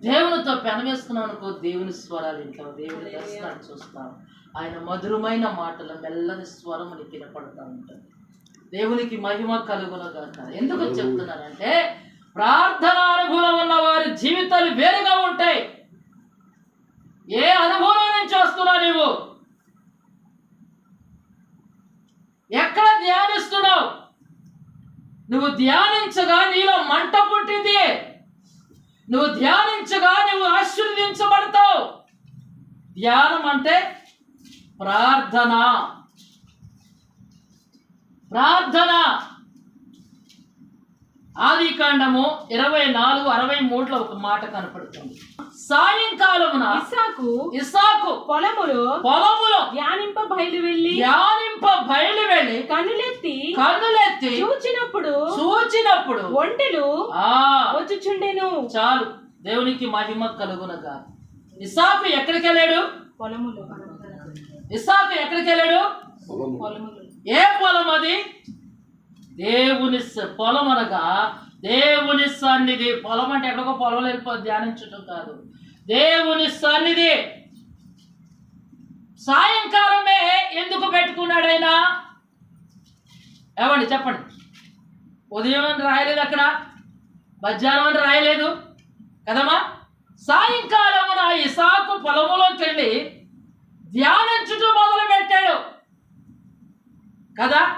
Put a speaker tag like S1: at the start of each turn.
S1: దేవునితో పెనవేసుకున్నాం అనుకో దేవుని స్వరాలు వింటావు దేవుని దర్శనాలు చూస్తావు ఆయన మధురమైన మాటలు మెల్లని స్వరం నీకు వినపడతా ఉంటుంది. దేవునికి మహిమ కలుగునగాక. ఎందుకు చెప్తున్నానంటే ప్రార్థన అనుభవం ఉన్న వారి జీవితాలు వేరుగా ఉంటాయి. ఏ అనుభవం నుంచి వస్తున్నావు నీవు? ఎక్కడ ధ్యానిస్తున్నావు? నువ్వు ధ్యానించగా నీలో మంట నువ్వు ధ్యానించగా నువ్వు ఆశీర్వదించబడతావు. ధ్యానం అంటే ప్రార్థన. ప్రార్థన. ఆది కాండము ఇరవై నాలుగు అరవై మూడులో ఒక మాట కనపడుతుంది. సాయంకాలమున
S2: ఇస్సాకు
S1: ఇసాకు
S2: పొలములో
S1: పొలములో
S2: ధ్యానింప బయలు వెళ్ళి
S1: ధ్యానింప బయలు వెళ్ళి
S2: కన్నులెత్తి
S1: కన్నులెత్తి
S2: చూచినప్పుడు
S1: చూచినప్పుడు
S2: ఒంటెలు
S1: ఆ
S2: వచ్చుచుండెను.
S1: చాలు. దేవునికి మహిమ కలుగునగా. ఇసాకు ఎక్కడికి వెళ్ళాడు
S2: పొలములో.
S1: ఇసాకు ఎక్కడికి వెళ్ళాడు
S2: పొలములో.
S1: ఏ పొలం అది? దేవుని పొలం అనగా దేవుని సన్నిధి. పొలం అంటే ఎక్కడికో పొలం వెళ్ళిపో ధ్యానించటం కాదు. దేవుని సన్నిధి. సాయంకాలమే ఎందుకు పెట్టుకున్నాడు ఆయన ఏమండి చెప్పండి. ఉదయం అని రాయలేదు అక్కడ మధ్యాహ్నం అని రాయలేదు. కదమ్మా? సాయంకాలమున ఇసాకు పొలములోకి వెళ్ళి ధ్యానించుటూ మొదలు పెట్టాడు కదా?